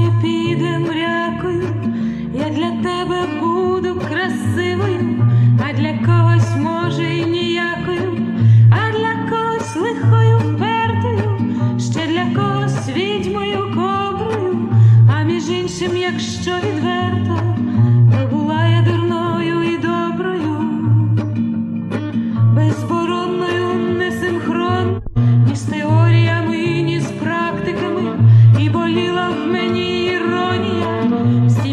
не підем мрякою, я для тебе буду красивою, а для когось може й ніякою, а для когось лихою впертою, ще для когось відьмою коброю, а між іншим, якщо відверто. Si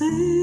say